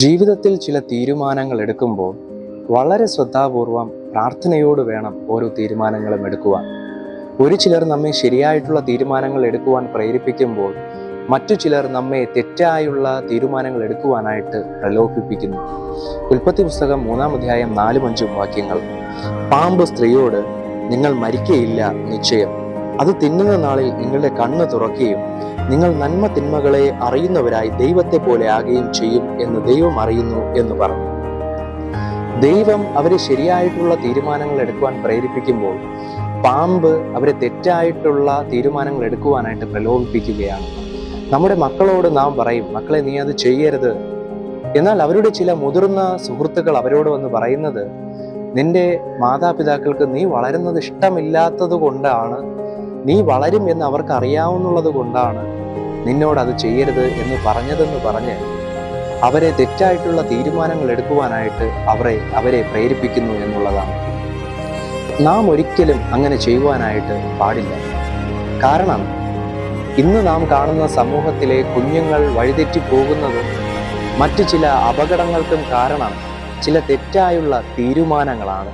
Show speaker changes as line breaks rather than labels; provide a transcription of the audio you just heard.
ജീവിതത്തിൽ ചില തീരുമാനങ്ങൾ എടുക്കുമ്പോൾ വളരെ ശ്രദ്ധാപൂർവം പ്രാർത്ഥനയോട് വേണം ഓരോ തീരുമാനങ്ങളും എടുക്കുവാൻ. ഒരു ചിലർ നമ്മെ ശരിയായിട്ടുള്ള തീരുമാനങ്ങൾ എടുക്കുവാൻ പ്രേരിപ്പിക്കുമ്പോൾ മറ്റു ചിലർ നമ്മെ തെറ്റായുള്ള തീരുമാനങ്ങൾ എടുക്കുവാനായിട്ട് പ്രലോഭിപ്പിക്കുന്നു. ഉൽപ്പത്തി പുസ്തകം മൂന്നാം അധ്യായം നാലും അഞ്ചും വാക്യങ്ങൾ. പാമ്പ് സ്ത്രീയോട് നിങ്ങൾ മരിക്കയില്ല നിശ്ചയം. അത് തിന്നുന്ന നാളിൽ നിങ്ങളുടെ കണ്ണ് തുറക്കുകയും നിങ്ങൾ നന്മ തിന്മകളെ അറിയുന്നവരായി ദൈവത്തെ പോലെ ആകുകയും ചെയ്യും എന്ന് ദൈവം അറിയുന്നു എന്ന് പറഞ്ഞു. ദൈവം അവരെ ശരിയായിട്ടുള്ള തീരുമാനങ്ങൾ എടുക്കുവാൻ പ്രേരിപ്പിക്കുമ്പോൾ പാമ്പ് അവരെ തെറ്റായിട്ടുള്ള തീരുമാനങ്ങൾ എടുക്കുവാനായിട്ട് പ്രലോഭിപ്പിക്കുകയാണ്. നമ്മുടെ മക്കളോട് നാം പറയും മക്കളെ നീ അത് ചെയ്യരുത്. എന്നാൽ അവരുടെ ചില മുതിർന്ന സുഹൃത്തുക്കൾ അവരോട് വന്ന് പറയുന്നത് നിന്റെ മാതാപിതാക്കൾക്ക് നീ വളരുന്നത് ഇഷ്ടമില്ലാത്തത് കൊണ്ടാണ് നീ വളരും എന്ന് അവർക്ക് അറിയാവുന്നുള്ളത് കൊണ്ടാണ് നിന്നോട് അത് ചെയ്യരുത് എന്ന് പറഞ്ഞതെന്ന് പറഞ്ഞ് അവരെ തെറ്റായിട്ടുള്ള തീരുമാനങ്ങൾ എടുക്കുവാനായിട്ട് അവരെ അവരെ പ്രേരിപ്പിക്കുന്നു എന്നുള്ളതാണ്. നാം ഒരിക്കലും അങ്ങനെ ചെയ്യുവാനായിട്ട് പാടില്ല. കാരണം ഇന്ന് നാം കാണുന്ന സമൂഹത്തിലെ കുഞ്ഞുങ്ങൾ വഴിതെറ്റി പോകുന്നതും മറ്റു ചില അപകടങ്ങൾക്കും കാരണം ചില തെറ്റായുള്ള തീരുമാനങ്ങളാണ്.